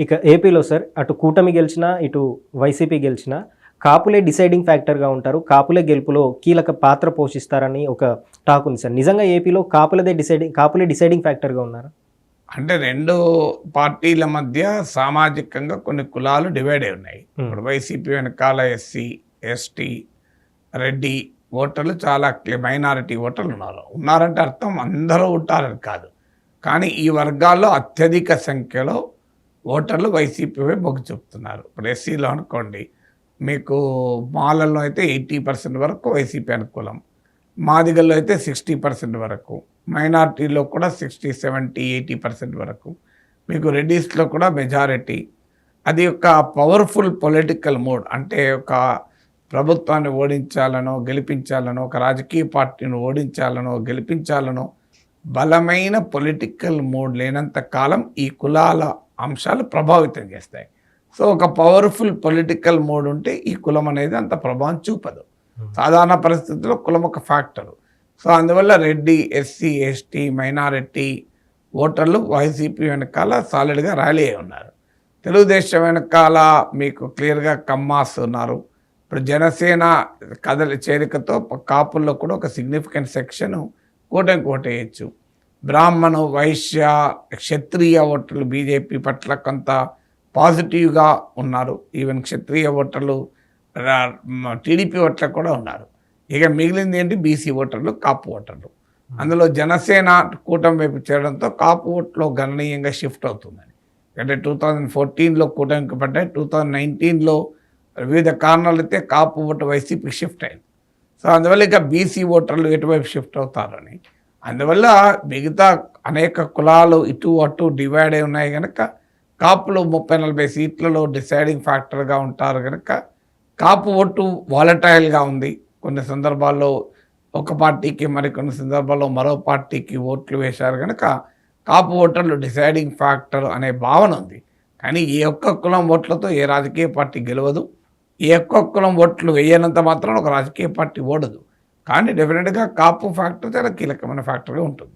ఇక ఏపీలో సార్ అటు కూటమి గెలిచినా ఇటు వైసీపీ గెలిచినా కాపులే డిసైడింగ్ ఫ్యాక్టర్గా ఉంటారు. కాపులే గెలుపులో కీలక పాత్ర పోషిస్తారని ఒక టాక్ ఉంది సార్. నిజంగా ఏపీలో కాపులదే డిసైడింగ్ కాపులే డిసైడింగ్ ఫ్యాక్టర్గా ఉన్నారు? అంటే రెండు పార్టీల మధ్య సామాజికంగా కొన్ని కులాలు డివైడ్ అయి ఉన్నాయి. Hmm. ఇప్పుడు వైసీపీ వెనకాల ఎస్సీ ఎస్టీ రెడ్డి ఓటర్లు చాలా మైనారిటీ ఓటర్లు ఉన్నారు. ఉన్నారంటే అర్థం అందరూ ఉంటారని కాదు. కానీ ఈ వర్గాల్లో అత్యధిక సంఖ్యలో ఓటర్లు వైసీపీవే మొగ్గు చూపుతున్నారు. ఇప్పుడు ఎస్సీలో అనుకోండి మీకు మాలల్లో అయితే ఎయిటీ పర్సెంట్ వరకు వైసీపీ అనుకూలం. మాదిగల్లో అయితే సిక్స్టీ పర్సెంట్ వరకు. మైనార్టీలో కూడా సిక్స్టీ సెవెంటీ ఎయిటీ పర్సెంట్ వరకు. మీకు రెడ్డిస్లో కూడా మెజారిటీ. అది ఒక పవర్ఫుల్ పొలిటికల్ మూడ్. అంటే ఒక ప్రభుత్వాన్ని ఓడించాలనో గెలిపించాలనో ఒక రాజకీయ పార్టీని ఓడించాలనో గెలిపించాలనో బలమైన పొలిటికల్ మూడ్ లేనంత కాలం ఈ కులాల అంశాలు ప్రభావితం చేస్తాయి. సో ఒక పవర్ఫుల్ పొలిటికల్ మూడ్ ఉంటే ఈ కులం అనేది అంత ప్రభావం చూపదు. సాధారణ పరిస్థితుల్లో కులం ఒక ఫ్యాక్టరు. సో అందువల్ల రెడ్డి ఎస్సీ ఎస్టీ మైనారిటీ ఓటర్లు వైసీపీ వెనకాల సాలిడ్గా ర్యాలీ అయి ఉన్నారు. తెలుగుదేశం వెనకాల మీకు క్లియర్గా కమ్మాస్ ఉన్నారు. ఇప్పుడు జనసేన కదలి చేరికతో కాపుల్లో కూడా ఒక సిగ్నిఫికెంట్ సెక్షన్ కూటమి కోటేయచ్చు. బ్రాహ్మణ వైశ్య క్షత్రియ ఓటర్లు బీజేపీ పట్ల కొంత పాజిటివ్గా ఉన్నారు. ఈవెన్ క్షత్రియ ఓటర్లు టీడీపీ ఓటర్లు కూడా ఉన్నారు. ఇక మిగిలింది ఏంటి? బీసీ ఓటర్లు కాపు ఓటర్లు. అందులో జనసేన కూటమి వైపు చేరడంతో కాపు ఓట్లో గణనీయంగా షిఫ్ట్ అవుతుందని అంటే టూ థౌజండ్ ఫోర్టీన్లో కూటమికి పడ్డాయి. టూ థౌజండ్ నైన్టీన్లో వివిధ కారణాలు అయితే కాపు ఓటు వైసీపీకి షిఫ్ట్ అయింది. సో అందువల్ల ఇక బీసీ ఓటర్లు ఎటువైపు షిఫ్ట్ అవుతారని. అందువల్ల మిగతా అనేక కులాలు ఇటు అటు డివైడ్ అయి ఉన్నాయి కనుక కాపులు ముప్పై నలభై సీట్లలో డిసైడింగ్ ఫ్యాక్టర్గా ఉంటారు కనుక కాపు ఓటు వాలటైల్గా ఉంది. కొన్ని సందర్భాల్లో ఒక పార్టీకి మరికొన్ని సందర్భాల్లో మరో పార్టీకి ఓట్లు వేశారు కనుక కాపు ఓటర్లు డిసైడింగ్ ఫ్యాక్టర్ అనే భావన ఉంది. కానీ ఏ ఒక్క కులం ఓట్లతో ఏ రాజకీయ పార్టీ గెలవదు. ఏ కులం ఓట్లు వేయనంత మాత్రం ఒక రాజకీయ పార్టీ ఓడదు. కానీ డెఫినెట్గా కాపు ఫ్యాక్టర్ చాలా కీలకమైన ఫ్యాక్టర్గా ఉంటుంది.